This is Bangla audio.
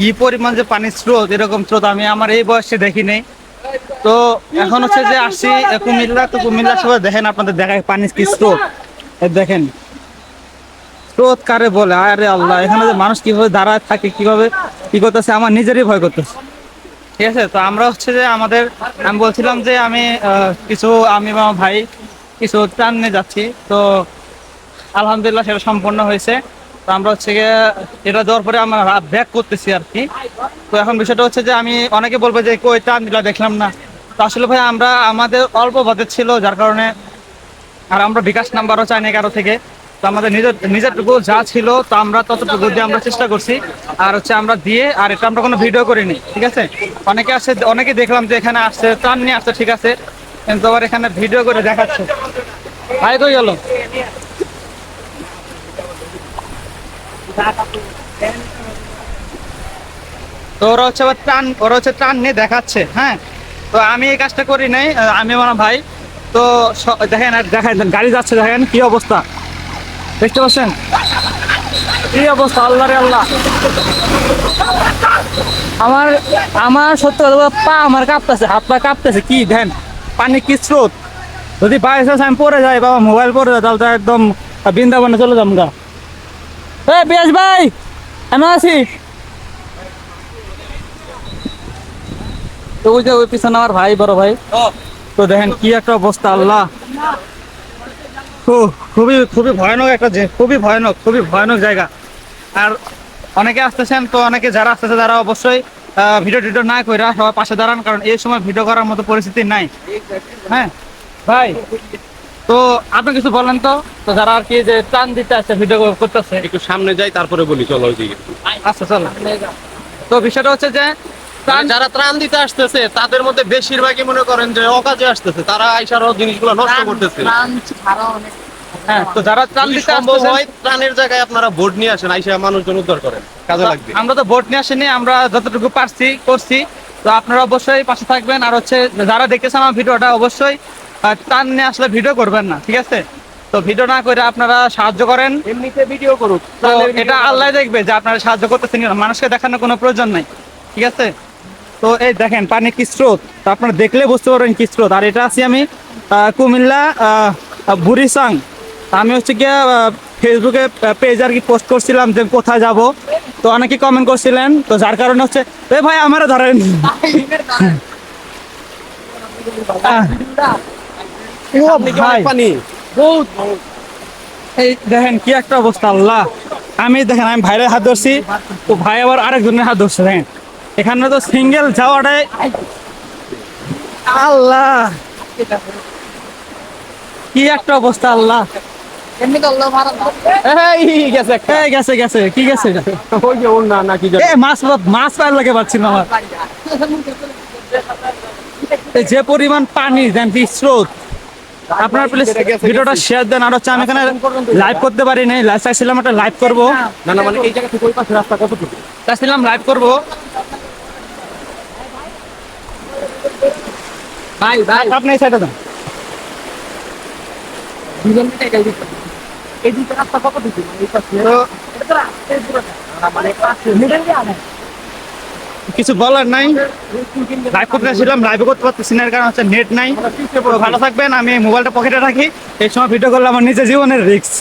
কি পরিমাণ যে পানির স্রোত এরকম স্রোত আমি আমার এই বয়সে দেখি নেই। তো এখন হচ্ছে যে আসছি এ, কুমিল্লা তো কুমিল্লা সবাই দেখেন আপনাদের দেখায় পানির কি স্রোত। দেখেন স্রোত কারে বলে? আরে আল্লাহ এখানে যে মানুষ কীভাবে দাঁড়ায় থাকে কীভাবে কি করতেছে আমার নিজেরই ভয় করতেছে। ঠিক আছে তো আমরা হচ্ছে যে আমাদের আমি বলছিলাম যে আমি কিছু আমি আমার ভাই কিছু ত্রাণ নিয়ে যাচ্ছি। তো আলহামদুলিল্লাহ সেটা সম্পন্ন হয়েছে। আমরা হচ্ছে গিয়ে এটা দেওয়ার পরে আমরা ব্যাক করতেছি আর কি। তো এখন বিষয়টা হচ্ছে যে আমি, অনেকে বলব যে, কই ত্রাণ দিলা দেখলাম না। তো আসলে ভাই, আমরা আমাদের অল্প বাজেট ছিল, যার কারণে আর আমরা বিকাশ নাম্বারও চাই না কারও থেকে। তো আমাদের নিজের, নিজেরটুকু যা ছিল, তো আমরা ততটুকু দিয়ে আমরা চেষ্টা করছি। আর হচ্ছে আমরা দিয়ে, আর এটা আমরা কোনো ভিডিও করিনি, ঠিক আছে? অনেকে আসে, অনেকে দেখলাম যে এখানে আসছে, ত্রাণ নিয়ে আসছে, ঠিক আছে? কিন্তু আবার এখানে ভিডিও করে দেখাচ্ছে। ভাই, কই গেল? হচ্ছে ত্রাণ হচ্ছে ত্রাণ নিয়ে দেখাচ্ছে হ্যাঁ? তো আমি এই কাজটা করি নাই আমি আমার ভাই। তো দেখেন দেখেন, গাড়ি যাচ্ছে, দেখেন কি অবস্থা। দেখতে পাচ্ছেন? কি অবস্থা, আল্লাহ আল্লাহ। আমার আমার সত্যি কথা পা আমার কাঁপতেছে, হাত পা কাঁপতেছে, কি দেখেন পানি কি স্রোত? যদি বাইরে আমি পরে যাই, বাবা মোবাইল পরে যায় তাহলে তো একদম বৃন্দাবনে চলে যাব গা। এ বিয়াস ভাই কেন আছি তো ওই যে ওই পিছনে আমার ভাই বড় ভাই। তো দেখেন কি একটা অবস্থা আল্লাহ। খুবই খুবই ভয়ানক একটা যে- খুবই ভয়ানক খুবই ভয়ানক জায়গা। আর অনেকে আসতেছেন তো অনেকে যারা আসতেছে তারা অবশ্যই আহ, ভিডিও টিডিও না কইরা সবার পাশে দাঁড়ান কারণ এই সময় ভিডিও করার মতো পরিস্থিতি নাই। হ্যাঁ? ভাই তো আপনি কিছু বলেন তো? তো যারা আর কি যে টান দিতে আসছে ভিডিও করতেছে। একটু সামনে যাই তারপরে বলি চলো ওইদিকে আচ্ছা চলো। তো বিষয়টা হচ্ছে যে মানে যারা ত্রাণ দিতে আসতেছে তাদের মধ্যে বেশিরভাগই মনে করেন যে অকাজে আসতেছে। তারা আইসার জিনিসগুলো নষ্ট করতেছে। হ্যাঁ তো যারা ত্রাণ দিতে সম্ভব হয় ত্রাণের জায়গায় আপনারা ভোট নিয়ে আসেন আইসা মানুষজন উদ্ধার করেন কাজে লাগবে। আমরা তো ভোট নিয়ে আসিনি আমরা যতটুকু পারছি করছি। তো আপনারা অবশ্যই পাশে থাকবেন। আর হচ্ছে যারা দেখতেছেন আমার ভিডিওটা অবশ্যই টান নিয়ে আসলে ভিডিও করবেন না ঠিক আছে? তো ভিডিও না করে আপনারা সাহায্য করেন। এমনিতে ভিডিও করুক তো এটা আল্লাহ দেখবে যে আপনারা সাহায্য করতেছেন। মানুষকে দেখানোর কোনো প্রয়োজন নাই ঠিক আছে? তো এই দেখেন পানি কি স্রোত? তো আপনারা দেখলে বুঝতে পারবেন কি স্রোত। আর এটা আছি আমি কুমিল্লা বুড়িসাং। আমি হচ্ছে গিয়ে ফেসবুকে পেজ আর কি পোস্ট করছিলাম যে কোথায় যাব। তো অনেকে কমেন্ট করছিলেন তো যার কারণে হচ্ছে এ ভাই আমারও ধরেন। ও ভাই অনেক পানি? এই দেখেন কি একটা অবস্থা আল্লাহ। আমি দেখেন আমি ভাইয়ের হাত ধরছি তো ভাই আবার আরেকজনের হাত ধরছে দেখেন। এখানে তো সিঙ্গেল যাওয়াটাই আল্লাহ। কি একটা অবস্থা আল্লাহ। গেছে। গেছে কি গেছে? মাছ মাছ পায়ের লাগে পাচ্ছিল আমার। যে পরিমাণ পানি দেন স্রোত। আপনার প্লিজ ভিডিওটা শেয়ার দেন আর হচ্ছে আমি এখানে লাইভ করতে পারি নাই। লাইভ চাইছিলাম একটা লাইভ করব। না না মানে এই জায়গা থেকে ওই পাশে রাস্তা কতটুকু? চাইছিলাম লাইভ করব। ভাই ভাই। আপনি এই সাইডে দেন দুজন মিলে গাই এই দুটো রাস্তা কত দিতে এই পাশে। মানে পাশে। মিডল দিয়ে আনে কিছু বলার নাই। লাইভ করতে ছিলাম লাইভে করতে পারতেছি না কারণ হচ্ছে নেট নাই। ভালো থাকবেন, আমি মোবাইলটা পকেটে রাখি। এই সময় ভিডিও করলে আমার নিজের জীবনের রিস্ক